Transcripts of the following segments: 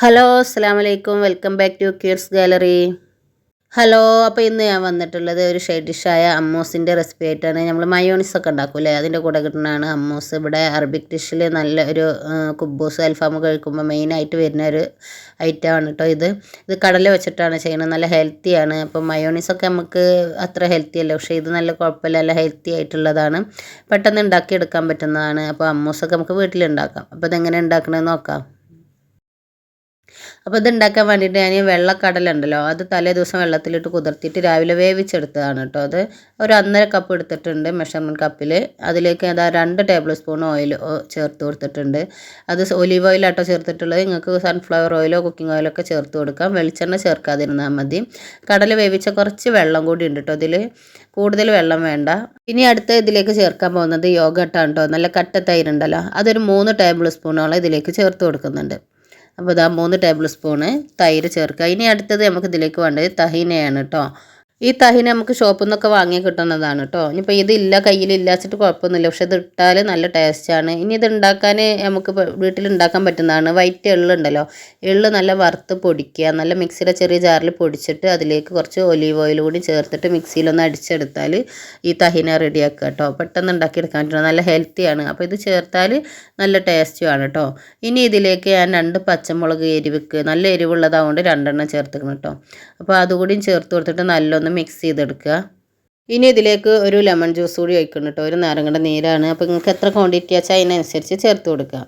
Hello അസ്സാം വലൈക്കും welcome back to cures gallery. Hello അപ്പോൾ ഇന്ന് ഞാൻ വന്നിട്ടുള്ളത് ഒരു ഷെയ്ഡ് ഡിഷായ അമ്മൂസിന്റെ റെസിപ്പി ആയിട്ടാണ്. നമ്മൾ മയോണിസ് ഒക്കെ ഉണ്ടാക്കൂലേ അതിന്റെ കൂടെ കിട്ടുന്നതാണ് അമ്മൂസ്. ഇവിടെ അറബിക് ഡിഷിൽ നല്ല ഒരു കുബ്ബൂസ് കുബൂസ് അൽഫാം കഴിക്കുമ്പോൾ മെയിനായിട്ട് വരുന്ന ഒരു ഐറ്റമാണ് കേട്ടോ ഇത്. ഇത് കടല വെച്ചിട്ടാണ് ചെയ്യുന്നത്. നല്ല ഹെൽത്തിയാണ് അപ്പോൾ മയോണീസ് ഒക്കെ നമുക്ക് അത്ര ഹെൽത്തി അല്ല. പക്ഷേ ഇത് നല്ല കുഴപ്പമില്ല. നല്ല ഹെൽത്തി ആയിട്ടുള്ളതാണ്. പെട്ടെന്ന് ഉണ്ടാക്കിയെടുക്കാൻ പറ്റുന്നതാണ്. അപ്പോൾ അമ്മൂസൊക്കെ നമുക്ക് വീട്ടിലുണ്ടാക്കാം അപ്പോൾ ഇതെങ്ങനെ ഉണ്ടാക്കണമെന്ന് നോക്കാം. അപ്പോൾ ഇത് ഉണ്ടാക്കാൻ വേണ്ടിയിട്ട് ഞാൻ വെള്ളക്കടല ഉണ്ടല്ലോ അത് തലേ ദിവസം വെള്ളത്തിലിട്ട് കുതിർത്തിയിട്ട് രാവിലെ വേവിച്ചെടുത്തതാണ് കേട്ടോ അത്. ഒരു ഒന്നര കപ്പ് എടുത്തിട്ടുണ്ട് മെഷർമെന്റ് കപ്പിൽ അതിലേക്ക് അതാ രണ്ട് ടേബിൾ സ്പൂൺ ഓയിൽ ചേർത്ത് കൊടുത്തിട്ടുണ്ട്. അത് ഒലീവ് ഓയിലാട്ടോ ചേർത്തിട്ടുള്ളത്. നിങ്ങൾക്ക് സൺഫ്ലവർ ഓയിലോ കുക്കിംഗ് ഓയിലോ ഒക്കെ ചേർത്ത് കൊടുക്കാം. വെളിച്ചെണ്ണ ചേർക്കാതിരുന്നാൽ മതി. കടൽ വേവിച്ച കുറച്ച് വെള്ളം കൂടി ഉണ്ട് കേട്ടോ ഇതിൽ കൂടുതൽ വെള്ളം വേണ്ട. ഇനി അടുത്ത ഇതിലേക്ക് ചേർക്കാൻ പോകുന്നത് യോഗട്ടാണ് കേട്ടോ. നല്ല കട്ട തൈരുണ്ടല്ലോ അതൊരു മൂന്ന് ടേബിൾ സ്പൂണോളം ഇതിലേക്ക് ചേർത്ത് കൊടുക്കുന്നുണ്ട്. അപ്പോൾ ഇതാ മൂന്ന് ടേബിൾ സ്പൂണ് തൈര് ചേർക്കുക. ഇനി അടുത്തത് നമുക്ക് ഇതിലേക്ക് വേണ്ടത് തഹീനയാണ് കേട്ടോ ഈ തഹിന് നമുക്ക് ഷോപ്പിൽ നിന്നൊക്കെ വാങ്ങി കിട്ടുന്നതാണ് കേട്ടോ ഇനിയിപ്പോൾ ഇതില്ല കയ്യിലില്ല വെച്ചിട്ട് കുഴപ്പമൊന്നുമില്ല. പക്ഷെ ഇത് ഇട്ടാൽ നല്ല ടേസ്റ്റാണ് ഇനി ഇത് ഉണ്ടാക്കാൻ നമുക്ക് വീട്ടിൽ ഉണ്ടാക്കാൻ പറ്റുന്നതാണ്. വൈറ്റ് എള്ളുണ്ടല്ലോ എള്ള് നല്ല വറുത്ത് പൊടിക്കുക നല്ല മിക്സിയുടെ ചെറിയ ജാറിൽ പൊടിച്ചിട്ട് അതിലേക്ക് കുറച്ച് ഒലീവ് ഓയിൽ കൂടി ചേർത്തിട്ട് മിക്സിയിലൊന്ന് അടിച്ചെടുത്താൽ ഈ തഹിന റെഡിയാക്കുക കേട്ടോ പെട്ടെന്ന് ഉണ്ടാക്കിയെടുക്കാൻ പറ്റും. നല്ല ഹെൽത്തിയാണ് അപ്പോൾ ഇത് ചേർത്താൽ നല്ല ടേസ്റ്റുമാണ് കേട്ടോ ഇനി ഇതിലേക്ക് ഞാൻ രണ്ട് പച്ചമുളക് എരിവ് നല്ല എരിവുള്ളതാകൊണ്ട് രണ്ടെണ്ണം ചേർത്തിക്കണം കേട്ടോ അപ്പോൾ അതുകൂടിയും ചേർത്ത് കൊടുത്തിട്ട് നല്ലൊന്ന് മിക്സ് ചെയ്തെടുക്കുക. ഇനി ഇതിലേക്ക് ഒരു ലെമൺ ജ്യൂസ് കൂടി ഒഴിക്കണം കേട്ടോ ഒരു നാരങ്ങയുടെ നീരാണ്. അപ്പോൾ നിങ്ങൾക്ക് എത്ര ക്വാണ്ടിറ്റി വെച്ചാൽ അതിനനുസരിച്ച് ചേർത്ത് കൊടുക്കുക.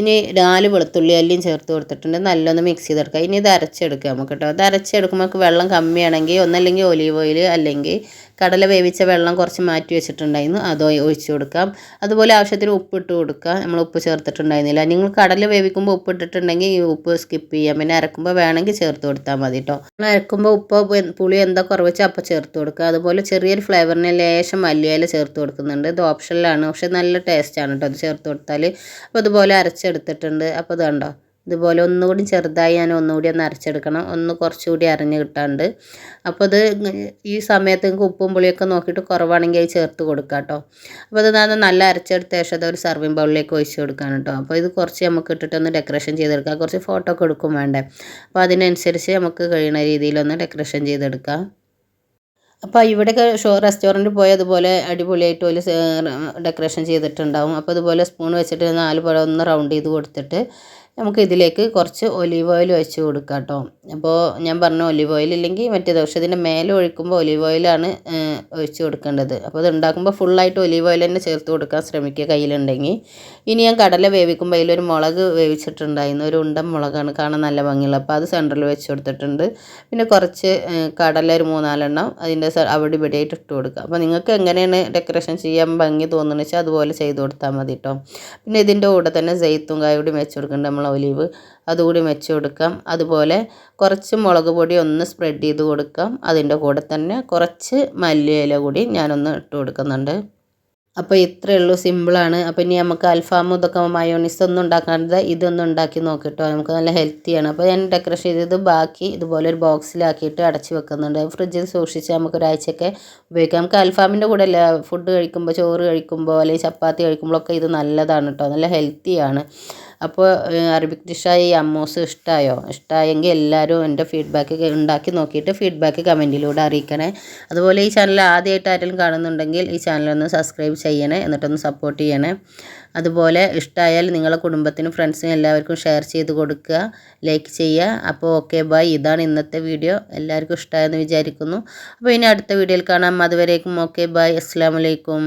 ഇനി നാല് വെളുത്തുള്ളി അല്ലിയും ചേർത്ത് കൊടുത്തിട്ടുണ്ട്. നല്ലൊന്ന് മിക്സ് ചെയ്തെടുക്കുക. ഇനി ഇത് അരച്ചെടുക്കുക നമുക്ക് കേട്ടോ അത് അരച്ചെടുക്കുമ്പോൾ നമുക്ക് വെള്ളം കമ്മിയാണെങ്കിൽ ഒന്നല്ലെങ്കിൽ ഒലീവ് ഓയിൽ അല്ലെങ്കിൽ കടല വേവിച്ച വെള്ളം കുറച്ച് മാറ്റി വെച്ചിട്ടുണ്ടായിരുന്നു. അതോ ഒഴിച്ചു കൊടുക്കാം. അതുപോലെ ആവശ്യത്തിന് ഉപ്പിട്ട് കൊടുക്കുക. നമ്മൾ ഉപ്പ് ചേർത്തിട്ടുണ്ടായിരുന്നില്ല. നിങ്ങൾ കടല വേവിക്കുമ്പോൾ ഉപ്പ് ഇട്ടിട്ടുണ്ടെങ്കിൽ ഈ ഉപ്പ് സ്കിപ്പ് ചെയ്യാം. പിന്നെ അരക്കുമ്പോൾ വേണമെങ്കിൽ ചേർത്ത് കൊടുത്താൽ മതി കേട്ടോ നമ്മൾ അരക്കുമ്പോൾ ഉപ്പ് പുളി എന്താ കുറവ് വെച്ചാൽ അപ്പോൾ ചേർത്ത് കൊടുക്കുക. അതുപോലെ ചെറിയൊരു ഫ്ലേവറിന് ലേശം മല്ലിയില ചേർത്ത് കൊടുക്കുന്നുണ്ട്. ഇത് ഓപ്ഷനിലാണ് പക്ഷേ നല്ല ടേസ്റ്റാണ് കേട്ടോ അത് ചേർത്ത് കൊടുത്താൽ അപ്പോൾ അതുപോലെ അരച്ചെടുത്തിട്ടുണ്ട്. അപ്പോൾ ഇത് കണ്ടോ ഇതുപോലെ ഒന്നുകൂടി ചെറുതായി ഞാൻ ഒന്നുകൂടി ഒന്ന് അരച്ചെടുക്കണം. ഒന്ന് കുറച്ചുകൂടി അരഞ്ഞ് കിട്ടാണ്ട്. അപ്പോൾ അത് ഈ സമയത്ത് നിങ്ങൾക്ക് ഉപ്പും പുളിയൊക്കെ നോക്കിയിട്ട് കുറവാണെങ്കിൽ അത് ചേർത്ത് കൊടുക്കുക കേട്ടോ. അപ്പോൾ അത് ഞാൻ നല്ല അരച്ചെടുത്ത ശേഷം അത് ഒരു സർവിങ് ബൗളിലേക്ക് ഒഴിച്ച് കൊടുക്കാൻ കേട്ടോ. അപ്പോൾ ഇത് കുറച്ച് നമുക്ക് ഇട്ടിട്ട് ഒന്ന് ഡെക്കറേഷൻ ചെയ്തെടുക്കാം. കുറച്ച് ഫോട്ടോ ഒക്കെ എടുക്കും വേണ്ടേ. അപ്പോൾ അതിനനുസരിച്ച് നമുക്ക് കഴിയുന്ന രീതിയിലൊന്ന് ഡെക്കറേഷൻ ചെയ്തെടുക്കാം. അപ്പോൾ ഇവിടെയൊക്കെ ഷോ റെസ്റ്റോറന്റ് പോയി അതുപോലെ അടിപൊളിയായിട്ട് ഒരു ഡെക്കറേഷൻ ചെയ്തിട്ടുണ്ടാവും. അപ്പോൾ അതുപോലെ സ്പൂൺ വെച്ചിട്ട് നാല് പഴം ഒന്ന് റൗണ്ട് ചെയ്ത് കൊടുത്തിട്ട് നമുക്ക് ഇതിലേക്ക് കുറച്ച് ഒലീവ് ഓയിൽ ഒഴിച്ച് കൊടുക്കാം കേട്ടോ. അപ്പോൾ ഞാൻ പറഞ്ഞു ഒലീവ് ഓയിൽ ഇല്ലെങ്കിൽ മറ്റേ പക്ഷേ ഇതിന്റെ മേലെ ഒഴിക്കുമ്പോൾ ഒലീവ് ഓയിലാണ് ഒഴിച്ച് കൊടുക്കേണ്ടത്. അപ്പോൾ ഇത് ഉണ്ടാക്കുമ്പോൾ ഫുള്ളായിട്ട് ഒലീവ് ഓയിൽ തന്നെ ചേർത്ത് കൊടുക്കാൻ ശ്രമിക്കുക കയ്യിലുണ്ടെങ്കിൽ. ഇനി ഞാൻ കടല വേവിക്കുമ്പോൾ അതിലൊരു മുളക് വേവിച്ചിട്ടുണ്ടായിരുന്നു. ഒരു ഉണ്ടൻ മുളകാണ് കാണാൻ നല്ല ഭംഗിയുള്ള. അപ്പോൾ അത് സെന്ററിൽ വെച്ച് കൊടുത്തിട്ടുണ്ട്. പിന്നെ കുറച്ച് കടല ഒരു മൂന്നാലെണ്ണം അതിന്റെ അവിടെ അവിടെ ഇവിടെയായിട്ട് ഇട്ട് കൊടുക്കുക. അപ്പോൾ നിങ്ങൾക്ക് എങ്ങനെയാണ് ഡെക്കറേഷൻ ചെയ്യാൻ ഭംഗി തോന്നുന്നത് വെച്ചാൽ അതുപോലെ ചെയ്ത് കൊടുത്താൽ മതി കേട്ടോ. പിന്നെ ഇതിന്റെ കൂടെ തന്നെ ജെയ്ത്തും കായ കൂടി വെച്ച് കൊടുക്കുന്നുണ്ട്. നമ്മൾ ഒലിവ്. അതുകൂടി വെച്ച് കൊടുക്കാം. അതുപോലെ കുറച്ച് മുളക് പൊടി ഒന്ന് സ്പ്രെഡ് ചെയ്ത് കൊടുക്കാം. അതിന്റെ കൂടെ തന്നെ കുറച്ച് മല്ലിയില കൂടി ഞാനൊന്ന് ഇട്ട് കൊടുക്കുന്നുണ്ട്. അപ്പോൾ ഇത്രയേ ഉള്ളൂ. സിമ്പിളാണ് അപ്പോൾ ഇനി നമുക്ക് അൽഫാമും ഇതൊക്കെ മയോണീസ് ഒന്നും ഉണ്ടാക്കാണ്ട് ഇതൊന്നും ഉണ്ടാക്കി നോക്കിട്ടോ. നമുക്ക് നല്ല ഹെൽത്തിയാണ് അപ്പോൾ ഞാൻ ഡെക്കറേഷൻ ചെയ്തത് ബാക്കി ഇതുപോലെ ഒരു ബോക്സിലാക്കിയിട്ട് അടച്ച് വെക്കുന്നുണ്ട്. ഫ്രിഡ്ജിൽ സൂക്ഷിച്ച് നമുക്ക് ഒരാഴ്ചയൊക്കെ ഉപയോഗിക്കാം. നമുക്ക് അൽഫാമിന്റെ കൂടെ അല്ല ഫുഡ് കഴിക്കുമ്പോൾ ചോറ് കഴിക്കുമ്പോൾ അല്ലെങ്കിൽ ചപ്പാത്തി കഴിക്കുമ്പോഴൊക്കെ ഇത് നല്ലതാണ് കേട്ടോ നല്ല ഹെൽത്തിയാണ് അപ്പോൾ അറബിക് ഡിഷായ അമ്മൂസ് ഇഷ്ടമായോ ഇഷ്ടമായെങ്കിൽ എല്ലാവരും എന്റെ ഫീഡ്ബാക്ക് ഉണ്ടാക്കി നോക്കിയിട്ട് ഫീഡ്ബാക്ക് കമന്റിലൂടെ അറിയിക്കണേ. അതുപോലെ ഈ ചാനൽ ആദ്യമായിട്ട് ആരെങ്കിലും കാണുന്നുണ്ടെങ്കിൽ ഈ ചാനലൊന്ന് സബ്സ്ക്രൈബ് ചെയ്യണേ എന്നിട്ടൊന്ന് സപ്പോർട്ട് ചെയ്യണേ. അതുപോലെ ഇഷ്ടമായാൽ നിങ്ങളെ കുടുംബത്തിനും ഫ്രണ്ട്സിനും എല്ലാവർക്കും ഷെയർ ചെയ്ത് കൊടുക്കുക ലൈക്ക് ചെയ്യുക. അപ്പോൾ ഓക്കെ ബൈ ഇതാണ് ഇന്നത്തെ വീഡിയോ എല്ലാവർക്കും ഇഷ്ടമായെന്ന് വിചാരിക്കുന്നു. അപ്പോൾ ഇനി അടുത്ത വീഡിയോയിൽ കാണാം. അതുവരേക്കും ഓക്കെ ബൈ അസ്സാം വലൈക്കും